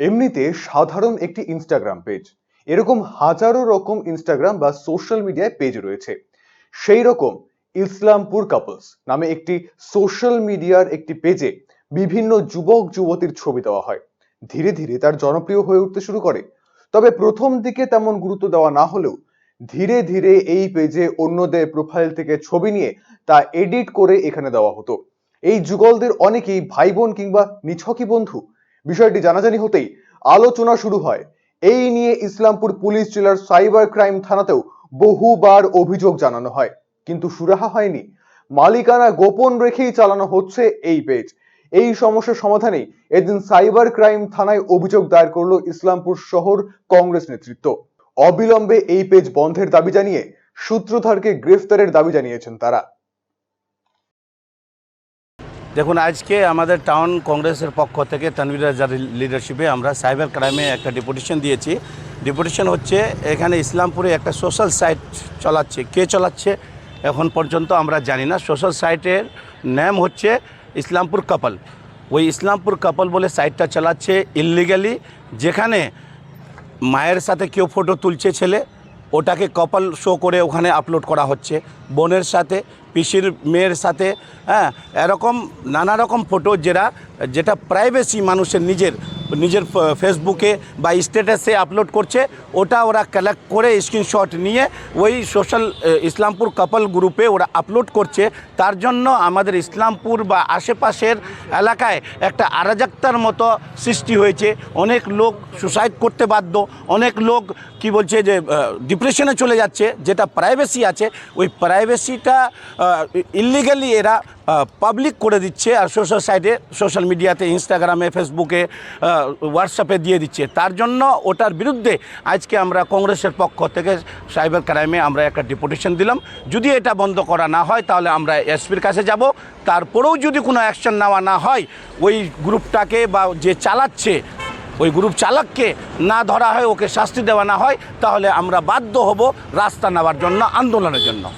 এমনিতে সাধারণ একটি ইনস্টাগ্রাম পেজ এরকম হাজারো রকম ইনস্টাগ্রাম বা সোশ্যাল মিডিয়ায় পেজ রয়েছে। সেই রকম ইসলামপুর কাপলস নামে একটি সোশ্যাল মিডিয়ার একটি পেজে বিভিন্ন যুবক, যুবতীর ছবি দেওয়া হয়। ধীরে ধীরে তার জনপ্রিয় হয়ে উঠতে শুরু করে। তবে প্রথম দিকে তেমন গুরুত্ব দেওয়া না হলেও ধীরে ধীরে এই পেজে অন্যদের প্রোফাইল থেকে ছবি নিয়ে তা এডিট করে এখানে দেওয়া হতো। এই যুগলদের অনেকেই ভাই বোন কিংবা নিছকই বন্ধু বিষয়টি জানাজানি হতেই আলোচনা শুরু হয়। এই নিয়ে ইসলামপুর পুলিশ জেলার সাইবার ক্রাইম থানাতেও বহুবার অভিযোগ জানানো হয়, কিন্তু সুরাহা হয়নি। মালিকানা গোপন রেখেই চালানো হচ্ছে এই পেজ। এই সমস্যার সমাধানেই এদিন সাইবার ক্রাইম থানায় অভিযোগ দায়ের করল ইসলামপুর শহর কংগ্রেস নেতৃত্ব। অবিলম্বে এই পেজ বন্ধের দাবি জানিয়ে সূত্রধারকে গ্রেফতারের দাবি জানিয়েছেন তারা। দেখুন, আজকে আমাদের টাউন কংগ্রেসের পক্ষ থেকে তানভীর রাজার লিডারশিপে আমরা সাইবার ক্রাইমে একটা ডেপুটেশন দিয়েছি। ডেপুটেশন হচ্ছে, এখানে ইসলামপুরে একটা সোশ্যাল সাইট চলাচ্ছে। কে চালাচ্ছে? এখন পর্যন্ত আমরা জানি না। সোশ্যাল সাইটের নাম হচ্ছে ইসলামপুর কাপল ওই ইসলামপুর কাপল বলে সাইটটা চালাচ্ছে ইললিগালি যেখানে মায়ের সাথে কেউ ফটো তুলছে ছেলে ওটাকে কপাল শো করে ওখানে আপলোড করা হচ্ছে। বোনের সাথে, পিসির মেয়ের সাথে হ্যাঁ এরকম নানা রকম ফটো যেটা যেটা প্রাইভেসি মানুষের নিজের। নিজের ফেসবুকে বা স্ট্যাটাসে আপলোড করছে, ওটা ওরা কালেক্ট করে স্ক্রিনশট নিয়ে ওই সোশ্যাল ইসলামপুর কাপল গ্রুপে ওরা আপলোড করছে। তার জন্য আমাদের ইসলামপুর বা আশেপাশের এলাকায় একটা আরাজাক্তার মতো সৃষ্টি হয়েছে। অনেক লোক সুসাইড করতে বাধ্য, অনেক লোক কি বলছে যে ডিপ্রেশনে চলে যাচ্ছে, যেটা প্রাইভেসি আছে, ওই প্রাইভেসিটা ইলিগালি এরা পাবলিক করে দিচ্ছে। আর সোশ্যাল সাইটে সোশ্যাল মিডিয়াতে ইনস্টাগ্রামে ফেসবুকে হোয়াটসঅ্যাপে দিয়ে দিচ্ছে। তার জন্য ওটার বিরুদ্ধে আজকে আমরা কংগ্রেসের পক্ষ থেকে সাইবার ক্রাইমে আমরা একটা ডিপুটেশন দিলাম। যদি এটা বন্ধ করা না হয়, তাহলে আমরা এসপির কাছে যাব। তারপরেও যদি কোনো অ্যাকশন নেওয়া না হয়, ওই গ্রুপটাকে বা যে চালাচ্ছে, ওই গ্রুপ চালককে না ধরা হয়, ওকে শাস্তি দেওয়া না হয়, তাহলে আমরা বাধ্য হব রাস্তা নেওয়ার জন্য, আন্দোলনের জন্য।